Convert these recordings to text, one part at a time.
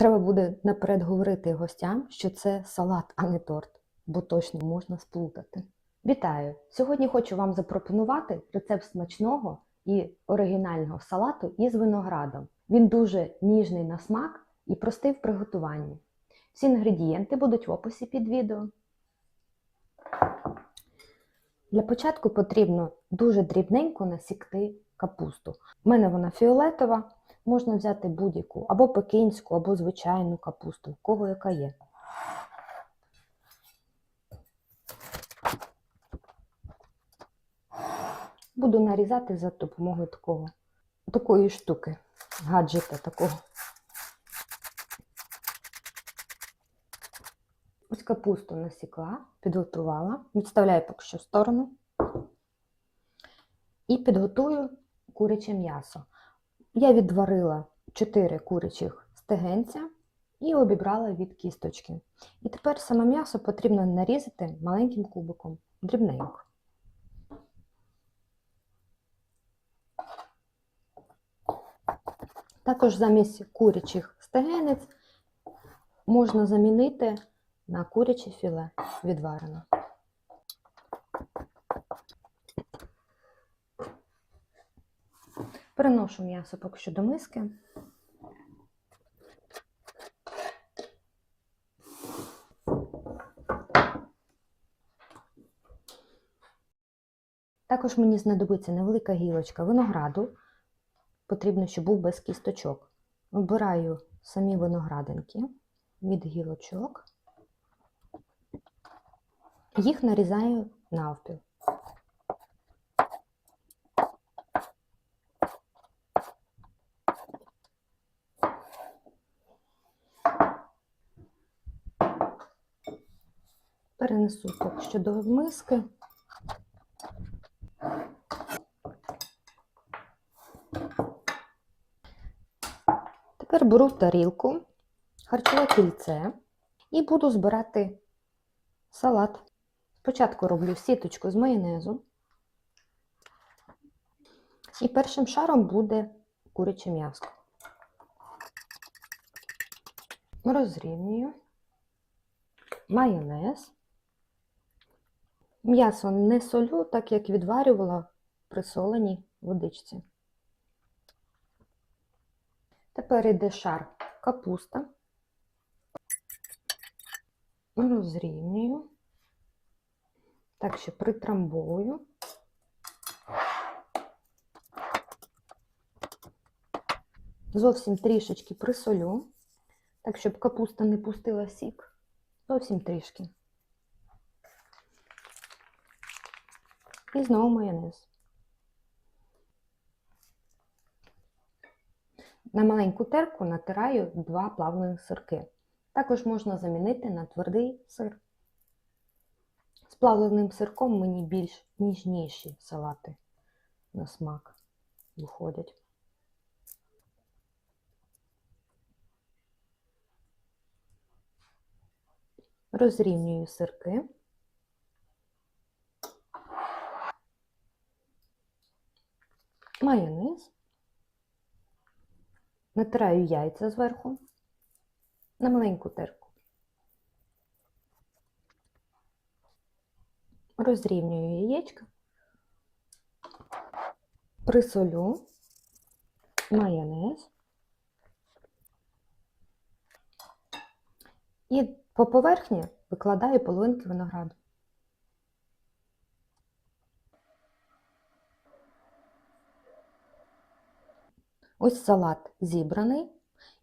Треба буде наперед говорити гостям, що це салат, а не торт, бо точно можна сплутати. Вітаю! Сьогодні хочу вам запропонувати рецепт смачного і оригінального салату із виноградом. Він дуже ніжний на смак і простий в приготуванні. Всі інгредієнти будуть в описі під відео. Для початку потрібно дуже дрібненько насікти капусту. У мене вона фіолетова, можна взяти будь-яку або пекінську, або звичайну капусту, в кого яка є. Буду нарізати за допомогою такого, такої штуки, гаджета такого. Ось капусту насікла, підготувала, відставляю поки що в сторону. І підготую куряче м'ясо. Я відварила 4 курячих стегенця і обібрала від кісточки. І тепер саме м'ясо потрібно нарізати маленьким кубиком, дрібненько. Також замість курячих стегенець можна замінити на куряче філе відварене. Переношу м'ясо поки що до миски. Також мені знадобиться невелика гілочка винограду. Потрібно, щоб був без кісточок. Вибираю самі виноградинки від гілочок. Їх нарізаю навпіл. Перенесу поки що до миски. Тепер беру тарілку харчове кільце і буду збирати салат. Спочатку роблю сіточку з майонезу. І першим шаром буде куряче м'ясо. Розрівнюю майонез. М'ясо не солю, так як відварювала при соленій водичці. Тепер йде шар капуста. Розрівнюю. Так ще притрамбовую. Зовсім трішечки присолю, так, щоб капуста не пустила сік. Зовсім трішки. І знову майонез. На маленьку терку натираю два плавлених сирки. Також можна замінити на твердий сир. З плавленим сирком мені більш ніжніші салати на смак виходять. Розрівнюю сирки. Майонез. Натираю яйця зверху на маленьку терку. Розрівнюю яєчка, присолю, майонез і по поверхні викладаю половинки винограду. Ось салат зібраний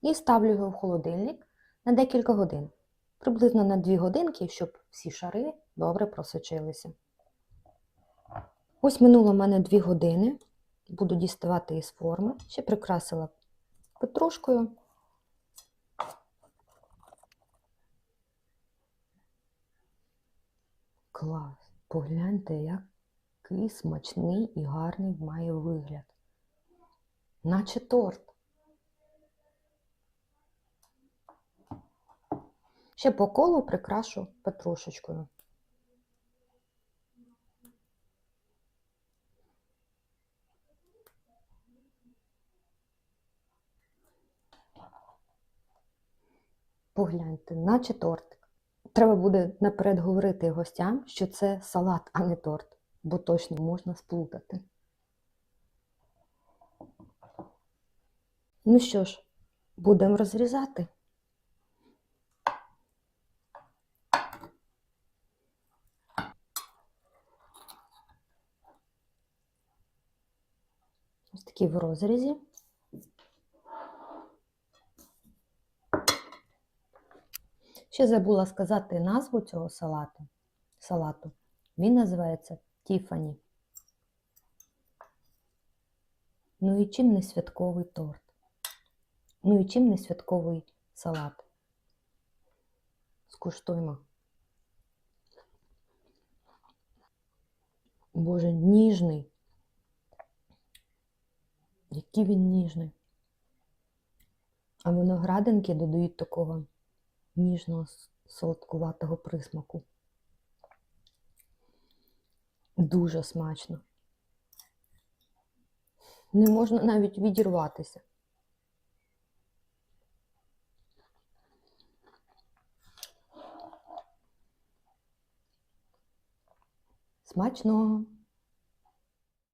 і ставлю його в холодильник на декілька годин. Приблизно на 2 годинки, щоб всі шари добре просочилися. Ось минуло в мене 2 години. Буду діставати із форми. Ще прикрасила петрушкою. Клас! Погляньте, який смачний і гарний має вигляд. Наче торт. Ще по колу прикрашу петрушечкою. Погляньте, наче тортик. Треба буде наперед говорити гостям, що це салат, а не торт, бо точно можна сплутати. Ну що ж, будемо розрізати. Ось такі в розрізі. Ще забула сказати назву цього салату. салату. Він називається Тіфані. Ну і чим не святковий торт? Ну і чим не святковий салат? Скуштуємо. Боже, ніжний. Який він ніжний. А виноградинки додають такого ніжного солодкуватого присмаку. Дуже смачно. Не можна навіть відірватися. Смачного!